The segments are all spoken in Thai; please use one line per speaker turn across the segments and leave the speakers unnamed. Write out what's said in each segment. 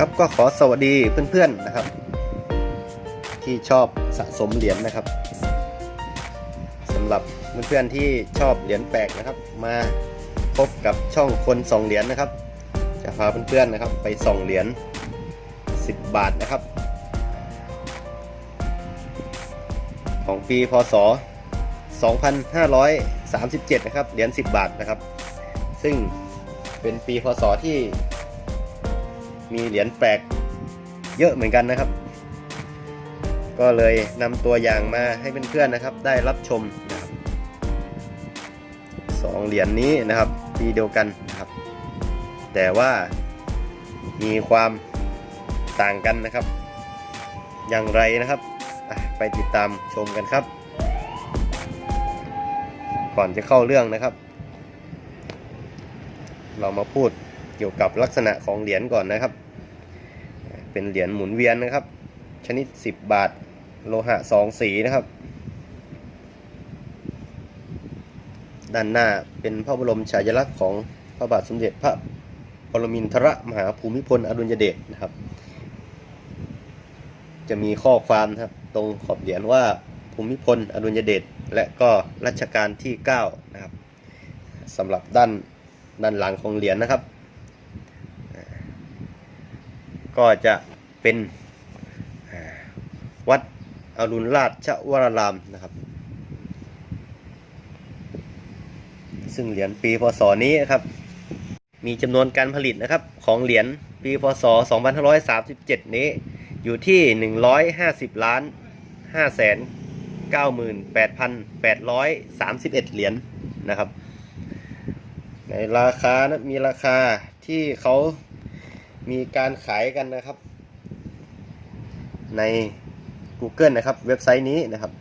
ครับก็ขอสวัสดีเพื่อนๆนะครับ ที่ชอบสะสมเหรียญนะครับสำหรับเพื่อนๆที่ชอบเหรียญแปลกนะครับ มาพบกับช่องคนส่องเหรียญนะครับ จะพาเพื่อนๆนะครับ ไปส่องเหรียญ10 บาทนะครับ ของปีพศ 2537 นะครับเหรียญ10 บาทนะครับ ซึ่งเป็นปีพศที่ มีเหรียญแปลกเยอะเหมือนกันนะครับ ก็เลยนำตัวอย่างมาให้เพื่อนๆนะครับ ได้รับชมนะครับสองเหรียญนี้นะครับปีเดียวกันนะครับ แต่ว่ามีความต่างกันนะครับ อย่างไรนะครับไปติดตามชมกันครับ ก่อนจะเข้าเรื่องนะครับ เรามาพูด เกี่ยวกับลักษณะของเหรียญก่อนนะครับ เป็นเหรียญหมุนเวียนนะครับ ชนิด 10 บาท โลหะ 2 สีนะครับ ด้านหน้าเป็นพระบรมฉายาลักษณ์ของพระบาทสมเด็จพระปรมินทรมหาภูมิพลอดุลยเดชนะครับ จะมีข้อความนะครับตรงขอบเหรียญว่าภูมิพลอดุลยเดชและก็รัชกาลที่ 9 นะครับสำหรับด้านด้านหลังของเหรียญนะครับ ก็จะเป็นวัดอรุณราชวรารามนะครับ ซึ่งเหรียญปีพศนี้นะครับ มีจำนวนการผลิตนะครับของเหรียญปีพศ 2537 นี้อยู่ที่ 150 ล้าน5แสน98,831 เหรียญนะครับ ในราคานะมีราคาที่เขา มีการขายกันนะครับ ใน Google นะครับ เว็บไซต์นี้นะครับ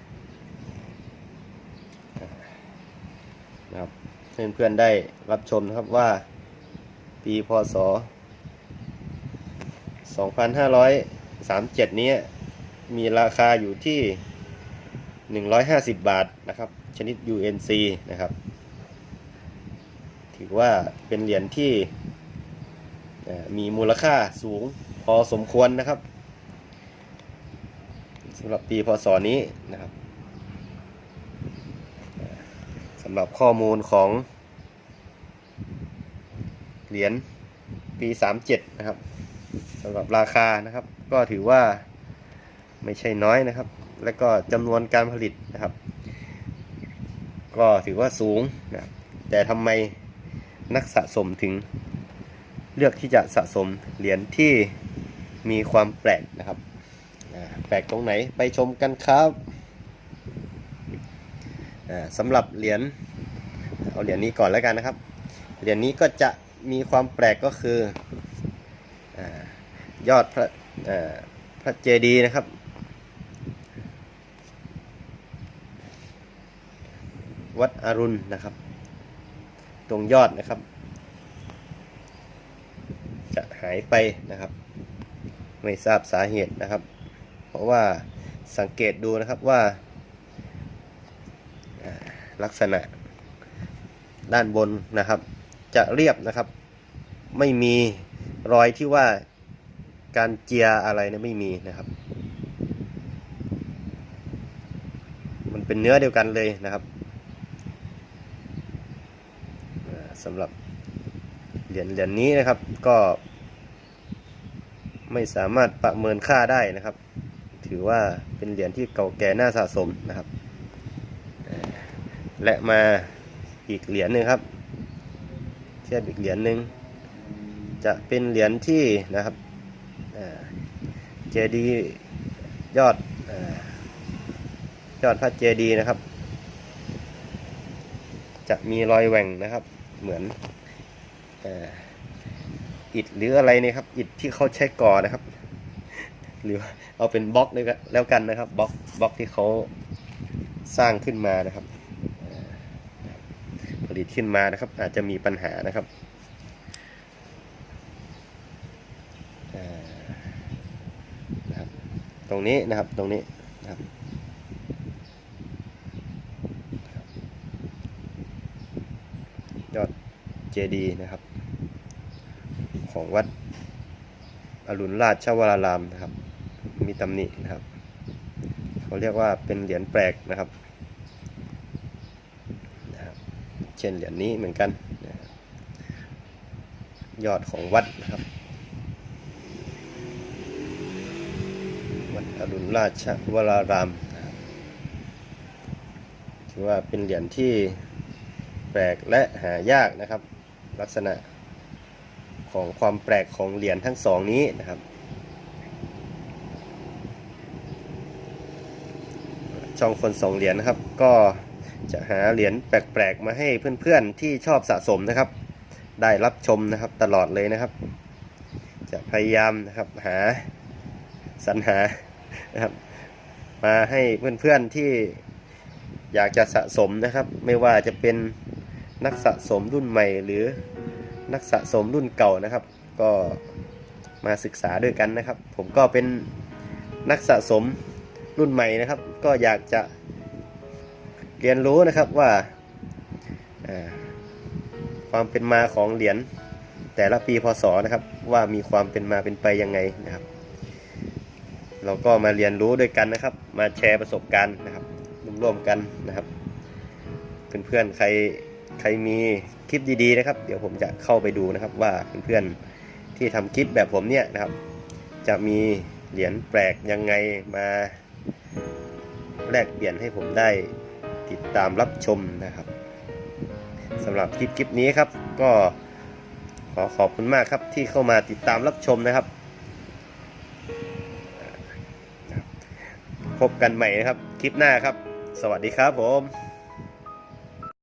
นะครับเพื่อนๆได้รับชมนะครับว่า ปีพศ 2537 นี้มีราคาอยู่ที่ 150 บาทนะครับ ชนิด UNC นะครับ ถือว่าเป็นเหรียญที่ มีมูลค่าสูงพอสมควรนะครับสำหรับปีพศนี้นะครับสำหรับข้อมูลของ เหรียญปี 37 นะครับสำหรับราคานะครับ ก็ถือว่าไม่ใช่น้อยนะครับ และก็จำนวนการผลิตนะครับ ก็ถือว่าสูงนะแต่ทำไมนักสะสมถึง เลือกที่จะสะสมเหรียญที่มีความแปลกนะครับ แปลกตรงไหนไปชมกันครับสำหรับเหรียญเอาเหรียญนี้ก่อนแล้วกันนะครับ เหรียญนี้ก็จะมีความแปลกก็คืออยอดพระพระเจดีย์นะครับวัดอรุณนะครับ ตรงยอดนะครับ หายไปนะครับ ไม่ทราบสาเหตุนะครับ เพราะว่าสังเกตดูนะครับว่า ลักษณะด้านบนนะครับ จะเรียบนะครับ ไม่มีรอยที่ว่าการเจียอะไรนี่ยไม่มีนะครับ มันเป็นเนื้อเดียวกันเลยนะครับสำหรับเหรียญเหรียญนี้นะครับก็ ไม่สามารถประเมินค่าได้นะครับ ถือว่าเป็นเหรียญที่เก่าแก่น่าสะสมนะครับ และมาอีกเหรียญหนึ่งครับ เทียบอีกเหรียญหนึ่งจะเป็นเหรียญที่นะครับเจดียอดอยอดพระเจดีย์นะครับ จะมีรอยแหว่งนะครับ เหมือนอ อิฐหรืออะไรนี่ครับอิฐที่เขาใช้ก่อนะครับ หรือเอาเป็นบล็อกเลยก็แล้วกันนะครับบล็อกบล็อกที่เขาสร้างขึ้นมานะครับ ผลิตขึ้นมานะครับ อาจจะมีปัญหานะครับนะครับ ตรงนี้นะครับตรงนี้นะครับยอดเจดีย์นะครับ ของวัดอรุณราชวรารามนะครับ มีตำหนินะครับ เขาเรียกว่าเป็นเหรียญแปลกนะครับ เช่นเหรียญนี้เหมือนกัน ยอดของวัดนะครับ วัดอรุณราชวรารามถือว่าเป็นเหรียญที่แปลกและหายากนะครับ ลักษณะ ของความแปลกของเหรียญทั้งสองนี้นะครับ ช่องคนสองเหรียญนะครับ ก็จะหาเหรียญแปลกๆมาให้เพื่อนๆที่ชอบสะสมนะครับ ได้รับชมนะครับตลอดเลยนะครับ จะพยายามนะครับหาสรรหานะครับ มาให้เพื่อนๆที่อยากจะสะสมนะครับ ไม่ว่าจะเป็นนักสะสมรุ่นใหม่หรือ นักสะสมรุ่นเก่านะครับ ก็มาศึกษาด้วยกันนะครับ ผมก็เป็นนักสะสมรุ่นใหม่นะครับ ก็อยากจะเรียนรู้นะครับว่าความเป็นมาของเหรียญแต่ละปีพศนะครับ ว่ามีความเป็นมาเป็นไปยังไงนะครับ เราก็มาเรียนรู้ด้วยกันนะครับ มาแชร์ประสบการณ์นะครับร่วมๆกันนะครับเพื่อนๆใคร ใครมีคลิปดีๆนะครับ เดี๋ยวผมจะเข้าไปดูนะครับว่าเพื่อนๆที่ทำคลิปแบบผมเนี่ยนะครับ จะมีเหรียญแปลกยังไงมาแลกเปลี่ยนให้ผมได้ติดตามรับชมนะครับสำหรับคลิปคลิปนี้ครับ ก็ขอขอบคุณมากครับที่เข้ามาติดตามรับชมนะครับ พบกันใหม่นะครับ คลิปหน้าครับ สวัสดีครับผม